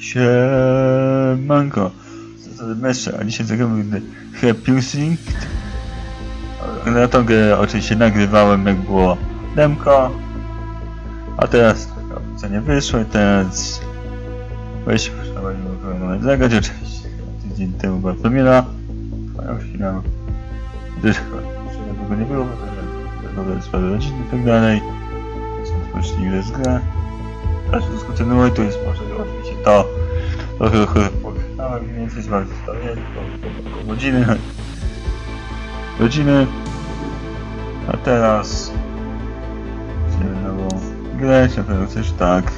Siemanko, zasady Mesza, a dzisiaj zagramy Happy Instinct. Na tą grę oczywiście nagrywałem jak było demko, a teraz co nie wyszło i teraz weź możemy zagrać oczywiście. Tydzień temu była premiera, a już chwilę gdyż chyba nie było, to nowe sprawy rodziny i tak dalej. Są społeczni grę z grę. Teraz wszystko kontynuuję, tu jest może to pochwałem mniej więcej z bardzo stawię, około godziny. Godziny. A teraz idziemy nową grę, na pewno też tak.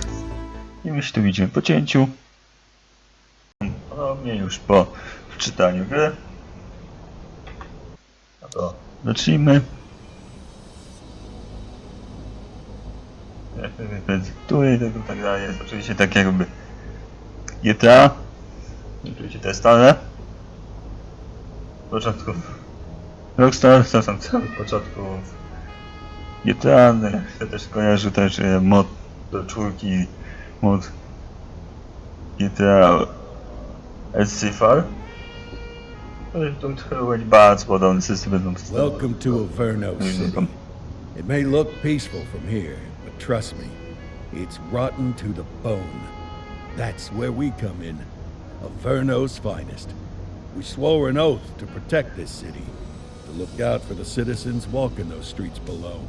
I my się tu widzimy po cięciu. Ponownie już po wczytaniu gry. No to zacznijmy. Który tego tak dalej jest oczywiście tak jakby GTA. Oczywiście te stare. Początków Rockstar, to są cały początków GTA. Ja też kojarzy też mod do czwórki, mod GTA SC4. Tu trochę być bardzo podobny system będą Welcome to Averno City. It may look peaceful from here, but trust me, it's rotten to the bone. That's where we come in. Averno's finest. We swore an oath to protect this city, to look out for the citizens walking those streets below.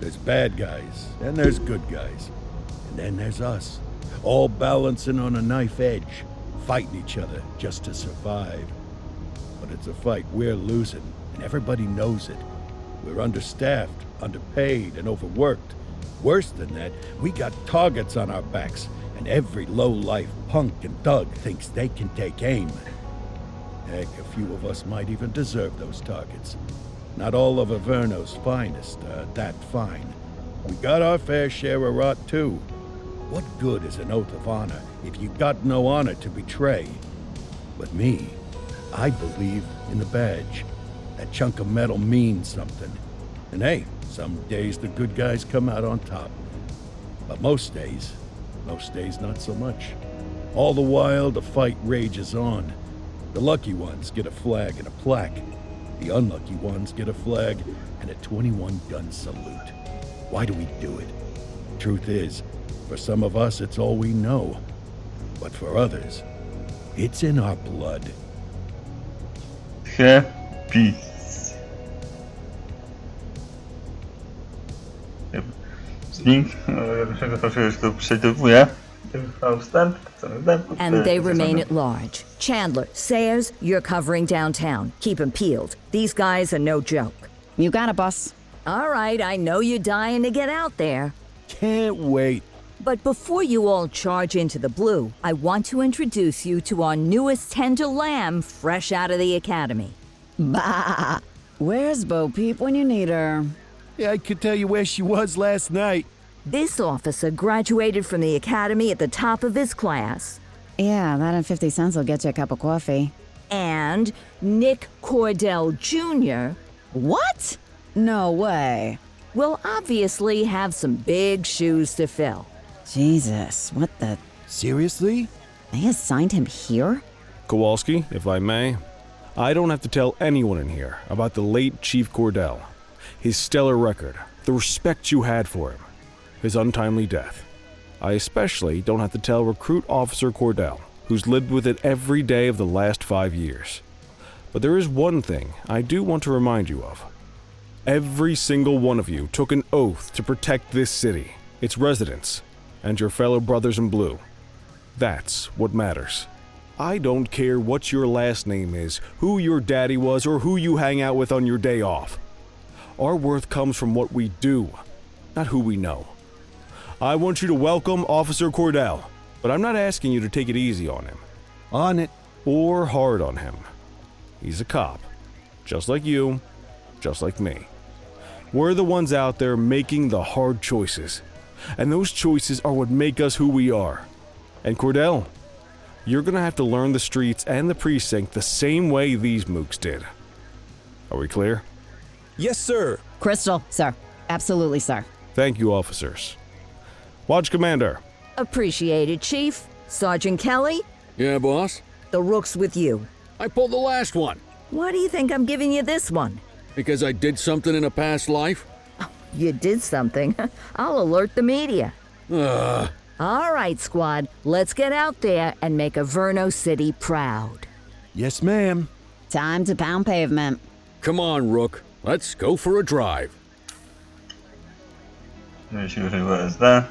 There's bad guys, and there's good guys. And then there's us, all balancing on a knife edge, fighting each other just to survive. But it's a fight we're losing, and everybody knows it. We're understaffed, underpaid, and overworked. Worse than that, we got targets on our backs, and every low-life punk and thug thinks they can take aim. Heck, a few of us might even deserve those targets. Not all of Averno's finest are that fine. We got our fair share of rot, too. What good is an oath of honor if you got no honor to betray? But me, I believe in the badge. That chunk of metal means something. And hey, some days the good guys come out on top. But most days, most days not so much. All the while, the fight rages on. The lucky ones get a flag and a plaque. The unlucky ones get a flag and a 21 gun salute. Why do we do it? Truth is, for some of us, it's all we know. But for others, it's in our blood. Happy. Link, dlaczego to się tu wstęp, wstęp. And they remain at large. Chandler, Sayers, you're covering downtown. Keep 'em peeled. These guys are no joke. You got it, boss. All right, I know you're dying to get out there. Can't wait. But before you all charge into the blue, I want to introduce you to our newest tender lamb fresh out of the academy. Bah! Where's Bo Peep when you need her? Yeah, I could tell you where she was last night. This officer graduated from the academy at the top of his class. Yeah, that and 50 cents will get you a cup of coffee. And Nick Cordell Jr. What? No way. will obviously have some big shoes to fill. Jesus, what the? Seriously? They assigned him here? Kowalski, if I may, I don't have to tell anyone in here about the late Chief Cordell, his stellar record, the respect you had for him, his untimely death. I especially don't have to tell Recruit Officer Cordell, who's lived with it every day of the last five years. But there is one thing I do want to remind you of. Every single one of you took an oath to protect this city, its residents, and your fellow brothers in blue. That's what matters. I don't care what your last name is, who your daddy was, or who you hang out with on your day off. Our worth comes from what we do, not who we know. I want you to welcome Officer Cordell, but I'm not asking you to take it easy on him, On it. or hard on him. He's a cop, just like you, just like me. We're the ones out there making the hard choices, and those choices are what make us who we are. And Cordell, you're gonna have to learn the streets and the precinct the same way these mooks did. Are we clear? Yes, sir. Crystal, sir. Absolutely, sir. Thank you, officers. Watch Commander. Appreciated, Chief. Sergeant Kelly, Yeah, boss? the rook's with you. I pulled the last one Why do you think I'm giving you this one? because I did something in a past life. You did something. I'll alert the media. Ugh. All right, squad, let's get out there and make Averno City proud. Yes, ma'am. Time to pound pavement. Come on, Rook. Let's go for a drive. Jeśli użył USD.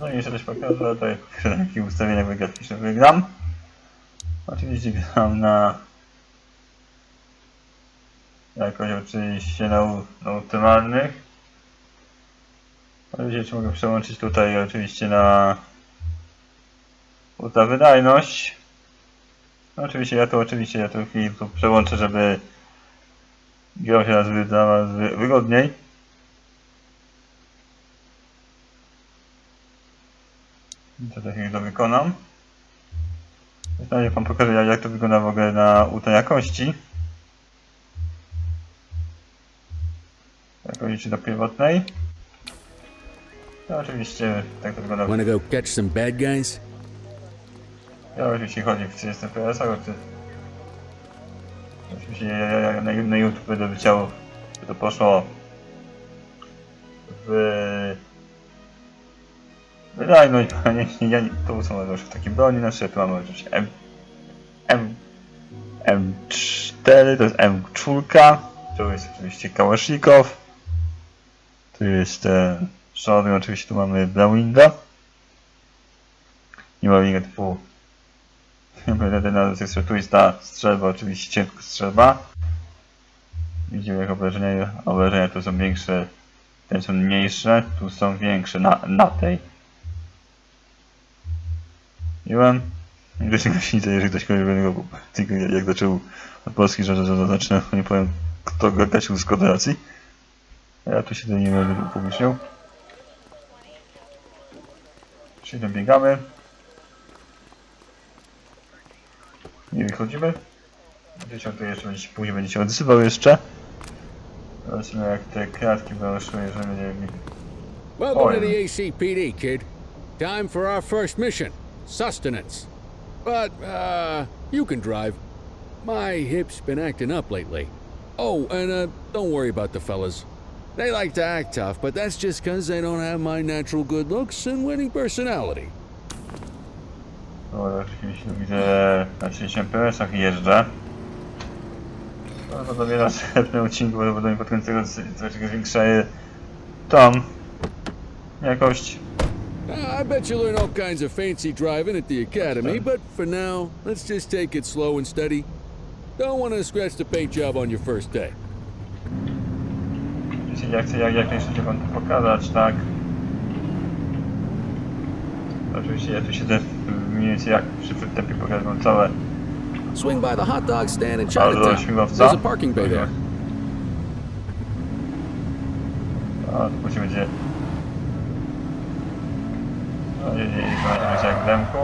No i jeszcze coś pokażę, tutaj na jakich ustawieniach graficznych wygram. Oczywiście gram na jakoś oczywiście na, na optymalnych. Oczywiście mogę przełączyć tutaj oczywiście na ultra wydajność. No, oczywiście ja to oczywiście ja to chwilę tu przełączę, żeby grał się wygodniej. To za chwilę to wykonam. Na razie wam pokażę jak- to wygląda w ogóle na ultra jakości. Jakości do pierwotnej. No oczywiście tak to wygląda. Wanna go catch some bad guys? Ja oczywiście chodzi w 30 fps, ale ty... Oczywiście ja, ja, ja na, na YouTube będę chciał, by to poszło w wydajność, a nie, nie, ja nie, to są już w takiej broni, na tu mamy oczywiście M, M, M4, to jest M4, tu jest oczywiście Kałasznikow, tu jest e, Shotgun, oczywiście tu mamy Blauinda, nie ma linii typu Będę na sekcję tu jest ta strzelba, oczywiście ciężko strzelba. Widzimy jak obrażenia, obrażenia tu są większe, te są mniejsze, tu są większe na, na tej. Miłem. Gdzieś gaśnicę, jeżeli ktoś kogoś będzie go tylko jak zaczął od Polski, że, że, zacznę, nie powiem kto go gasił z Konfederacji. A ja tu się nie będę upubliczniał. Czyli biegamy. Nie wychodzimy. Dzieciom to jeszcze będzie, później będzie się odzywał jeszcze. Zobaczymy jak te kratki będą szły, jeżeli będzie. Welcome to the ACPD, kid. Time for our first mission sustenance. But, uh, you can drive. My hip's been acting up lately. Oh, and, uh, don't worry about the fellas. They like to act tough, but that's just because they don't have my natural good looks and winning personality. Na 30 fps jeżdżę. No to dopiero w następnym odcinku, bo będę mi podkręcego troszeczkę zwiększaje tą jakość. Uh, I bet you learn all kinds of fancy driving at the academy, but for now, let's just take it slow and steady. Don't want to scratch the paint job on your first day. Oczywiście ja chcę jak, jak najszybciej wam to pokazać, tak? Oczywiście ja tu siedzę mniej więcej jak przy tempie pokażę wam całe Swing by the hot dog stand in Ale Chinatown. śmigłowca. There's a parking bay there. A, tu później będzie... Nie, będzie jak w demku.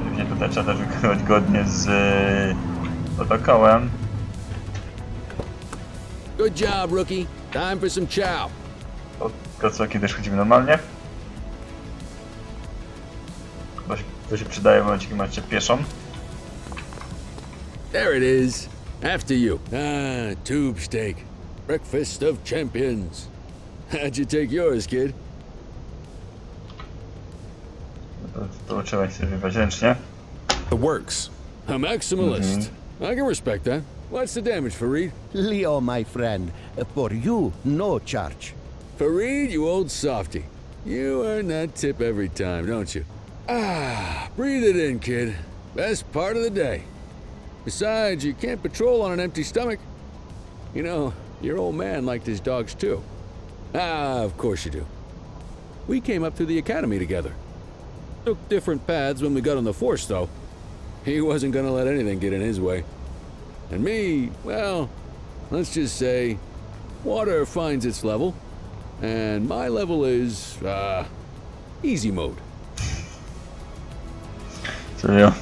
Oczywiście tutaj trzeba też wykonywać godnie z protokołem. Good job, rookie. Time for some chow. Od krocoki też chodzimy normalnie. Bo się, to się przydaje w momencie, kiedy macie pieszą. There it is. After you. Ah, tube steak. Breakfast of champions. How'd you take yours, kid? To, to trzeba sobie wybrać ręcznie. The works. A maximalist. I can respect that. What's the damage, Fareed? Leo, my friend, for you, no charge. Fareed, you old softy. You earn that tip every time, don't you? Ah, breathe it in, kid. Best part of the day. Besides, you can't patrol on an empty stomach. You know, your old man liked his dogs too. Ah, of course you do. We came up through the academy together. Took different paths when we got on the force, though. He wasn't gonna let anything get in his way. And me, well, let's just say, water finds its level, and my level is, uh, easy mode. Serio.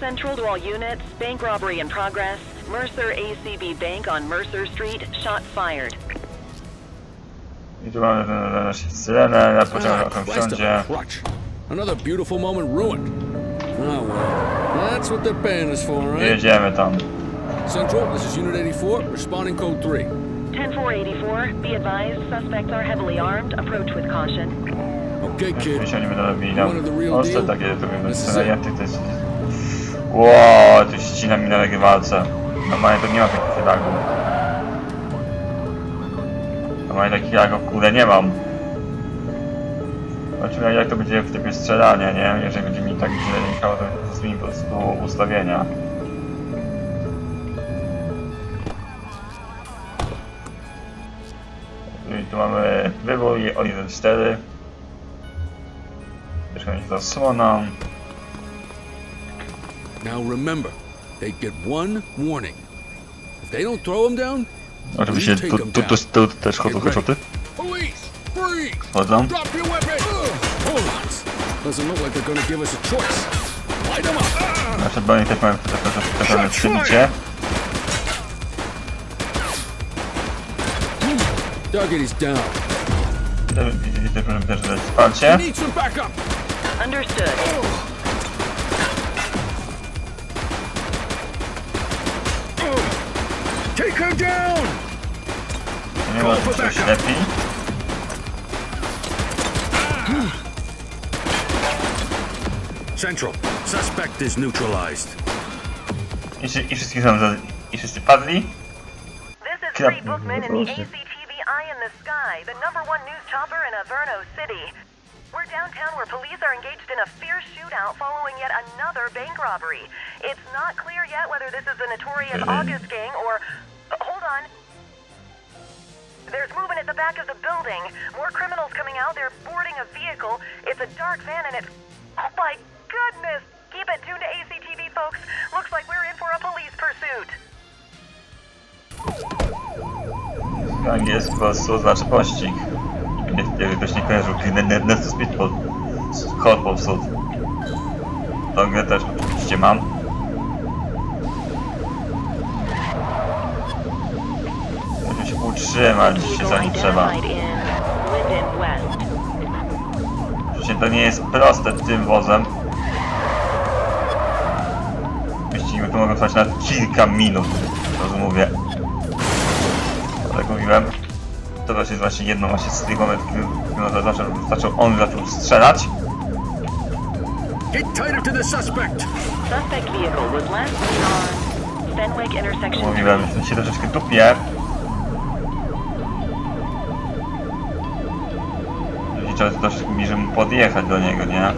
Central to all units, bank robbery in progress. Mercer ACB Bank on Mercer Street, shot fired. Ah, tam Christ wsiądzie. of a crutch. Another beautiful moment ruined. Oh well, that's what they're paying us for, right? Jedziemy tam. Central, this is Unit 84, responding code 3. 10484, be advised, suspects are heavily armed. Approach with caution. Okay, kid. Oczywiście oni będą robili nam One of the real ostre deal? takie, to będą This is scenariusze, it. tych to jest... Ło, tu ścina mi na takiej walce. Normalnie to nie ma takich lagów. Normalnie takich lagów, kurde, nie mam. Zobaczymy jak to będzie w typie strzelania, nie? Jeżeli będzie mi tak źle wynikało, to zmieni po prostu ustawienia. I tu mamy wybój o 1.4. Mieszkanie zasłona. Now remember, they get one warning. If they don't throw them down, Oczywiście tu, tu, tu, tu też chodzą heczoty. police, freeze! Chodzą. Drop your weapon! Hold on. Doesn't look like they're gonna give us a choice. Light them up! Nasze broni też mają pewne przebicie. Target is down. Widzicie też możemy też dać wsparcie. Need some backup! Understood. Oh. Take her down! Nie ma tu coś lepiej. Central, suspect is neutralized. I, wszy- I wszyscy są za... I wszyscy padli. This is Kira- Free Bookman in the ACTV Eye in the Sky, the number one news chopper in Averno City. We're downtown where police are engaged in a fierce shootout following yet another bank robbery. It's not clear yet whether this is the notorious August gang or. Hold on. There's movement at the back of the building. More criminals coming out. They're boarding a vehicle. It's a dark van and it's. Oh my goodness! Keep it tuned to ACTV, folks. Looks like we're in for a police pursuit. Gang jest po prostu znaczy pościg. Jak ktoś nie kojarzył, to Speed po... Hot Pursuit. Tą grę też oczywiście mam. Utrzymać się zanim trzeba. Oczywiście to nie jest proste tym wozem. Wyścigi tu mogą trwać na kilka minut, rozumiem. Tak mówiłem, to właśnie jest właśnie jedno właśnie z tych momentów, kiedy zaczął, zaczął on zaczął strzelać. Get tighter to the suspect! Suspect vehicle was last seen on Fenwick intersection. Mówiłem, że się troszeczkę tupie. Trzeba troszeczkę bliżej mu podjechać do niego, nie?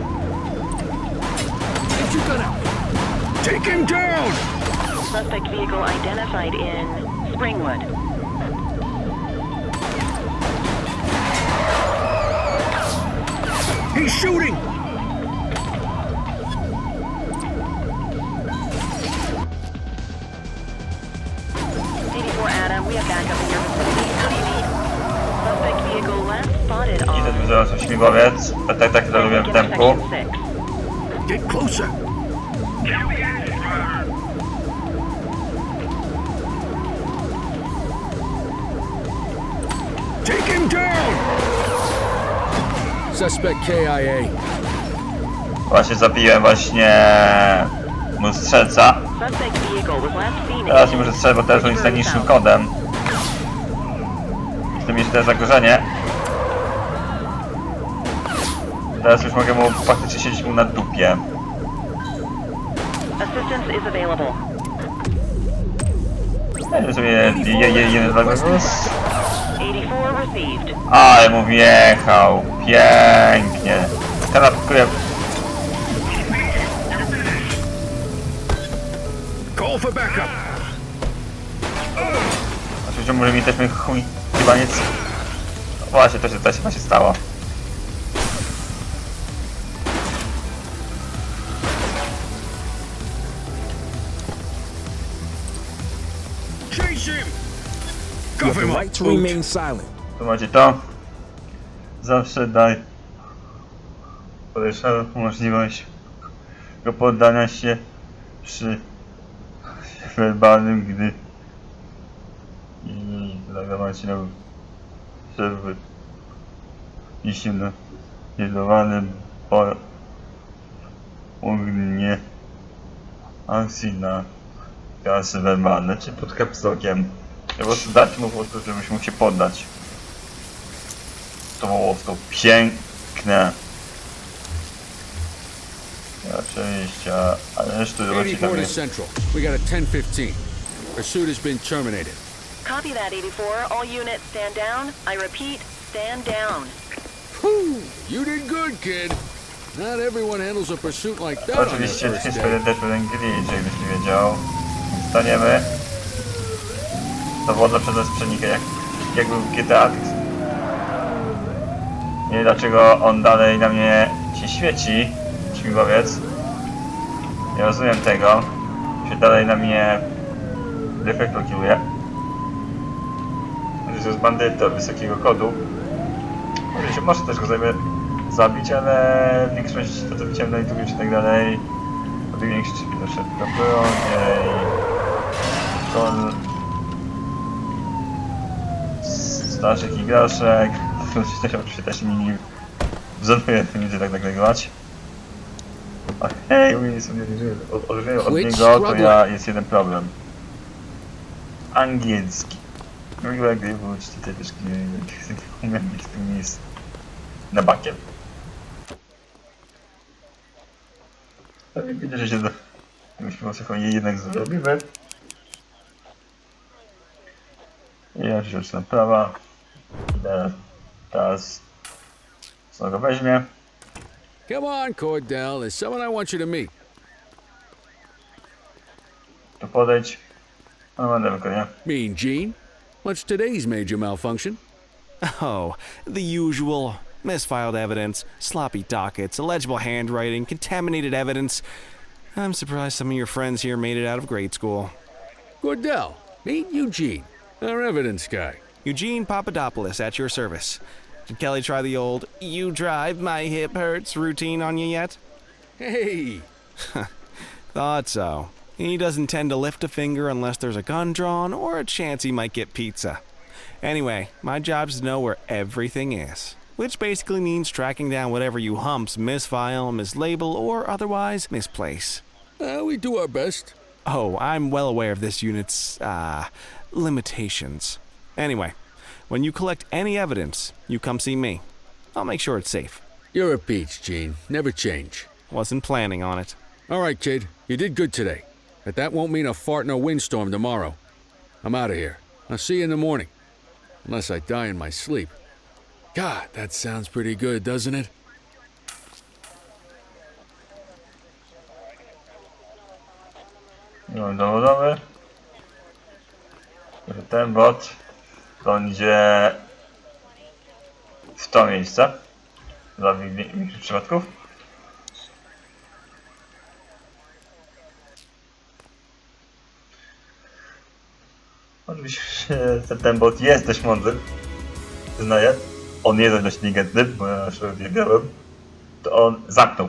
Take him down! Suspect vehicle identified in Springwood. He's shooting! Eighty-four Adam, we have backup in your vicinity. I on ten zaraz śmigłowiec. Tak, tak, tak, to robiłem w tempu. Get closer! Take him down! Suspect KIA. Właśnie zabiłem właśnie mu strzelca. Teraz nie może strzelać, bo teraz on jest najniższym kodem. Jeszcze zagrożenie. Teraz już mogę mu faktycznie siedzieć mu na dupie. Assistance is available. Ja sobie je- je- je- jeden dla niego. 84 received. Ale mu wjechał. Pięknie. Teraz. Call for backup! Oczywiście może mi też mi chuj chyba nic. Właśnie to się, to się właśnie stało. Chase him! Cuff him up, to Boot. remain silent. Tu macie to. Zawsze daj podejrzaną możliwość go poddania się przy werbalnym, gdy i się na przerwy jeśli na kierowanym po ogólnie akcji na kasy werbalne, czy pod kapstokiem. Po prostu dać mu po prostu, żebyś się poddać. To było to piękne. Ja, Oczywiście, ale resztę zobaczycie 84 tam to jest. Central. We got a 1015. Pursuit has been terminated. Copy that, 84. All units stand down. I repeat, stand down. Whew, you did good, kid. Not everyone handles a pursuit like that on their Oczywiście first jest day. też pewien glitch, jakbyś nie wiedział. Staniemy. Dowodna przez nas przenikę, jak, jak był GTA. Nie wiem dlaczego on dalej na mnie się świeci, śmigłowiec. Nie rozumiem tego. Się dalej na mnie reflektor Zeus bandyta wysokiego kodu. Może, się, może też go sobie zabić, ale większość to to widziałem na YouTube czy tak dalej. Od większości widocznie tam było. Jej. Kon... Staszek i Gaszek. Też oczywiście też nimi wzoruje nigdy tak nagrywać. Hej, oni sobie odżyją od niego, to ja jest jeden problem. Angielski. Też nie umiem być w tym miejscu. Na bakiem. Widzę, że się do... Myśmy osłuchał je jednak zrobimy. Ja rzecz naprawa. Idę teraz... Co go weźmie? Come on, Cordell. There's someone I want you to meet. Tu podejdź. No będę wykonał. Mean Gene. What's today's major malfunction? Oh, the usual. Misfiled evidence, sloppy dockets, illegible handwriting, contaminated evidence. I'm surprised some of your friends here made it out of grade school. Cordell. Meet Eugene, our evidence guy. Eugene Papadopoulos at your service. Did Kelly try the old you drive, my hip hurts routine on you yet? Hey, Thought so. He doesn't tend to lift a finger unless there's a gun drawn or a chance he might get pizza. Anyway, my job's to know where everything is. Which basically means tracking down whatever you humps misfile, mislabel, or otherwise misplace. uh, we do our best. Oh, I'm well aware of this unit's, uh, limitations. Anyway, when you collect any evidence, you come see me. I'll make sure it's safe. You're a peach, Gene. Never change. Wasn't planning on it. All right, kid. You did good today. But that won't mean a fart in a windstorm tomorrow. I'm out of here. I'll see you in the morning. Unless I die in my sleep. God, that sounds pretty good, doesn't it? Dowodowy. Że ten bot będzie w to miejsce. Dla wi- wi- większych przypadków. Oczywiście ten, ten bot jest dość mądry. Przyznaję. On jest dość inteligentny, bo ja już wiedziałem. To on zamknął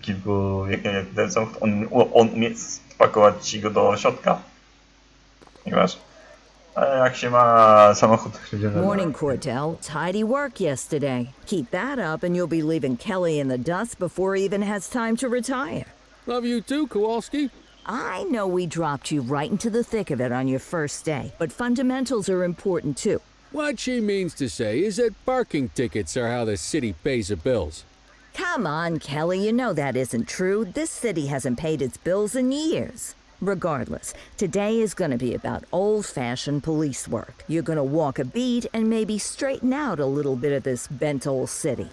kilku, jak, jak ten samochód, on, on umie spakować ci go do środka. Ponieważ, ale jak się ma samochód, to się. Morning, Cordell. Tidy work yesterday. Keep that up, and you'll be leaving Kelly in the dust before he even has time to retire. Love you too, Kowalski. I know we dropped you right into the thick of it on your first day, but fundamentals are important too. What she means to say is that parking tickets are how the city pays the bills. Come on, Kelly, you know that isn't true. This city hasn't paid its bills in years. Regardless, today is going to be about old fashioned police work. You're going to walk a beat and maybe straighten out a little bit of this bent old city.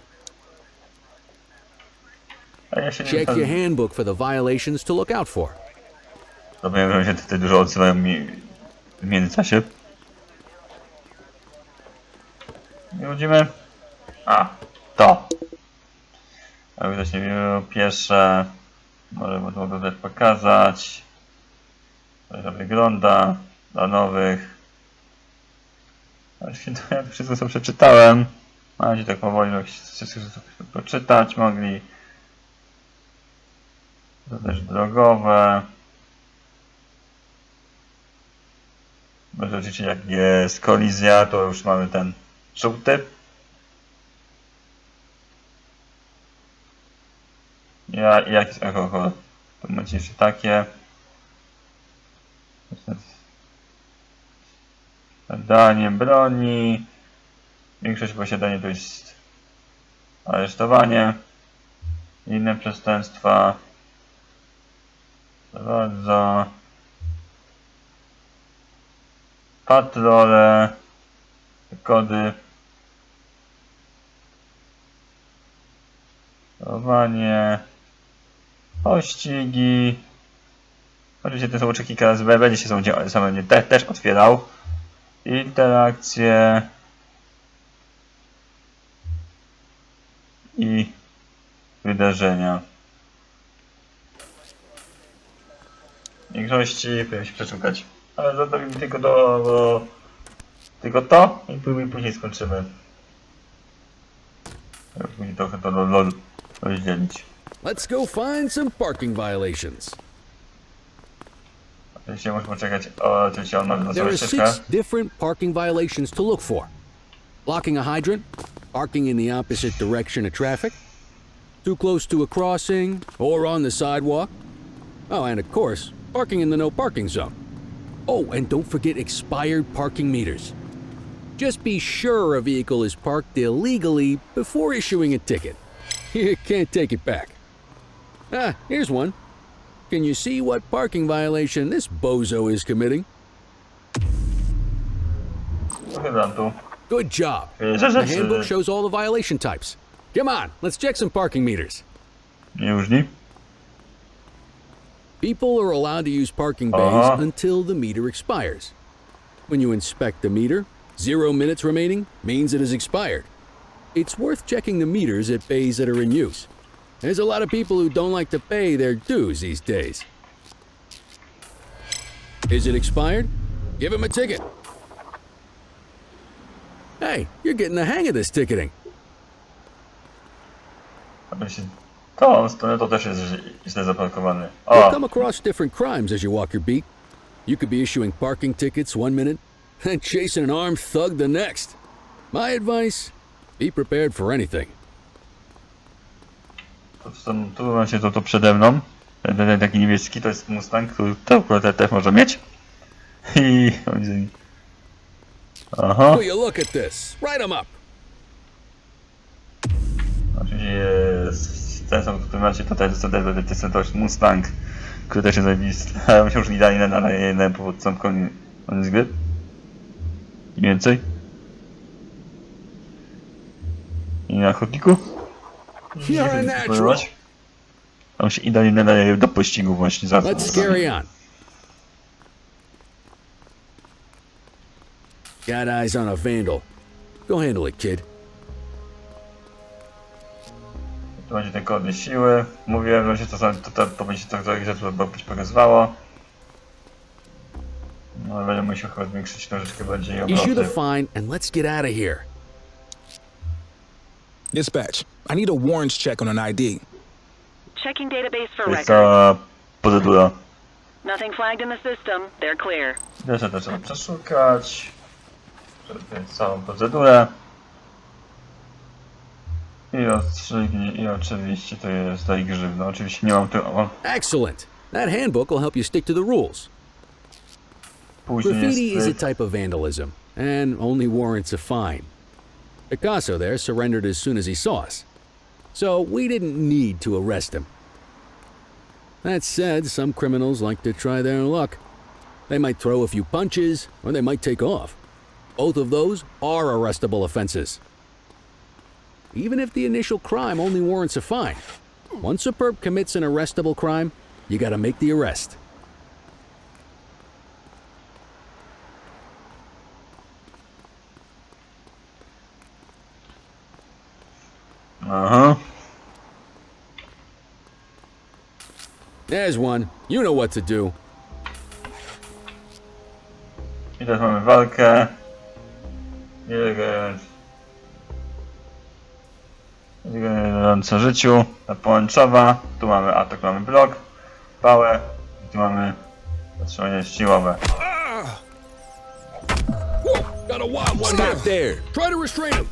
A ja się nie Check your handbook for the violations to look out for. Zapomniałem, że się tutaj dużo odzywają mi w międzyczasie. Nie widzimy? A, to. A widać nie wiem, pierwsze. Może mogę też pokazać. Jak to wygląda dla nowych. Właśnie to ja wszystko co przeczytałem. Macie tak powoli, jak wszystko co poczytać mogli. To też drogowe. Może oczywiście jak jest kolizja, to już mamy ten żółty. Ja, jak jest alkohol? To macie jeszcze takie. Danie broni. Większość posiadania to jest aresztowanie. Inne przestępstwa. Bardzo. Patrole. Kody. Sterowanie. Pościgi. Oczywiście te są kilka razy, będzie się sam, sam będzie te, też otwierał. Interakcje. I wydarzenia. W większości powinien się przeszukać. Ale zostawimy tylko do, do tylko to i później, skończymy. Później trochę to do, do, rozdzielić. Let's go find some parking violations. Oczywiście musimy czekać, o, oczywiście on ma There are six different parking violations to look for blocking a hydrant, parking in the opposite direction of traffic, too close to a crossing or on the sidewalk. Oh, and of course, parking in the no parking zone. Oh, and don't forget expired parking meters. Just be sure a vehicle is parked illegally before issuing a ticket. You can't take it back. Ah, here's one. Can you see what parking violation this bozo is committing? To chyba tu. Good job. The handbook shows all the violation types. Come on, let's check some parking meters. nie różni. People are allowed to use parking bays Uh-huh. until the meter expires. When you inspect the meter, zero minutes remaining means it has expired. It's worth checking the meters at bays that are in use. There's a lot of people who don't like to pay their dues these days. Is it expired? Give him a ticket. Hey, you're getting the hang of this ticketing. Stronę to też jest źle- zaparkowany. You'll O, come across different crimes as you walk your beat. You could be issuing parking tickets one minute and chasing an armed thug the next. My advice be prepared for anything. to są, tu właśnie to, to przede mną. Ten, ten taki niebieski to jest Mustang, który to akurat też może mieć. I... Aha. Will you look at this? Write them up. Oczywiście jest ten sam, który macie tutaj, to, to, to, to, to, to jest Mustang, który też jest zajebisty. Ale on się już nie daje na, na jeden powód, sam koniec, koniec gry. I więcej. I na chodniku. Natural. Spróbować. On się idealnie nadaje do pościgu właśnie za Let's carry on. Got eyes on a vandal. Go handle it, kid. Tu będzie te kody siły. Mówiłem, że to, to, to, to będzie to, to, że to być pokazywało. No ale będę musiał chyba zwiększyć troszeczkę bardziej Issue the obroty. fine and let's get out of here. Dispatch, I need a warrants check on an ID. Checking database for To jest records. ta. Nothing flagged in the system. They're clear. Jeszcze to trzeba przeszukać. Żeby całą procedurę. I rozstrzygnie, i oczywiście to jest grzywna. Oczywiście nie mam tu, o, Excellent. That handbook will help you stick to the rules. później Graffiti is a jest... type of vandalism, and only warrants a fine. Picasso there surrendered as soon as he saw us, so we didn't need to arrest him. That said, some criminals like to try their luck. They might throw a few punches, or they might take off. Both of those are arrestable offenses. Even if the initial crime only warrants a fine, once a perp commits an arrestable crime, you gotta make the arrest. Uh huh. There's one. You know what to do. I teraz mamy walkę. Jeden. Generująca życiu. Ta pomarańczowa. Tu mamy atak, mamy blok. Pałę. I tu mamy zatrzymanie siłowe. want one Stop there. Try to restrain him.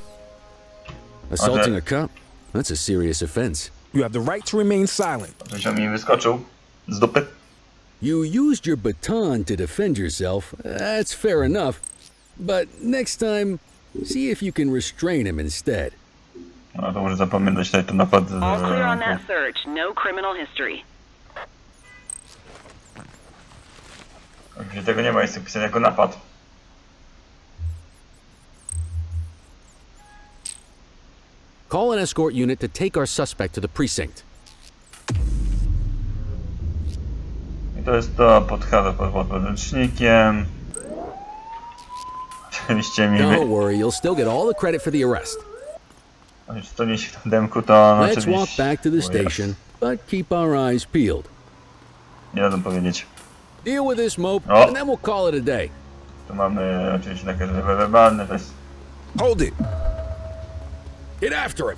Assaulting a cop? That's a serious offense. You have the right to remain silent. Oczywiście on mi wyskoczył z dupy. You used your baton to defend yourself. That's fair enough. But next time, see if you can restrain him instead. No to może zapamiętać tutaj ten napad. z- All clear on that search. No criminal history. Gdzie tego nie ma, jest napisane jako napad. Call an escort unit to take our suspect to the precinct. I to jest to pod, pod, pod podręcznikiem. Oczywiście mi. Don't worry, you'll still get all the credit for the arrest. Chociaż to nie się w demku, to Let's oczywiście... walk back to the O, station, but keep our eyes peeled. Nie dadzą powiedzieć. Deal with this mope, Oh. and then we'll call it a day. Tu mamy oczywiście nakaz werbalny, to jest... Hold it. Get after him.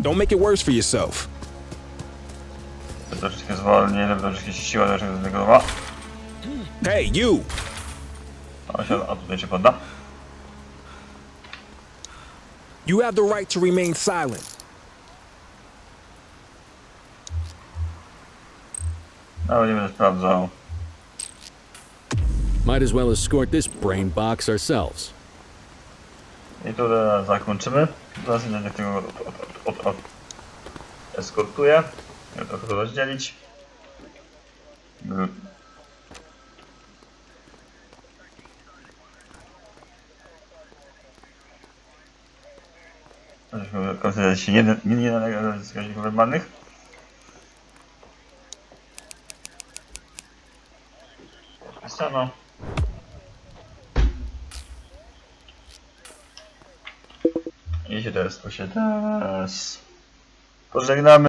Don't make it worse for yourself. To troszeczkę zwolni, żeby troszeczkę się siła troszeczkę zregulowa. Hey, you. A, się, a tutaj się podda. You have the right to remain silent. No, nie będę sprawdzał. Might as well escort this brain box ourselves. I tu teraz zakończymy. Zaraz będę tego od, od, od, od, od eskortuję. Ja to rozdzielić. Mm. koncentrować się nie, nie, nie na negatyw wskaźników werbalnych. Tak samo. I się teraz posiada. Pożegnamy.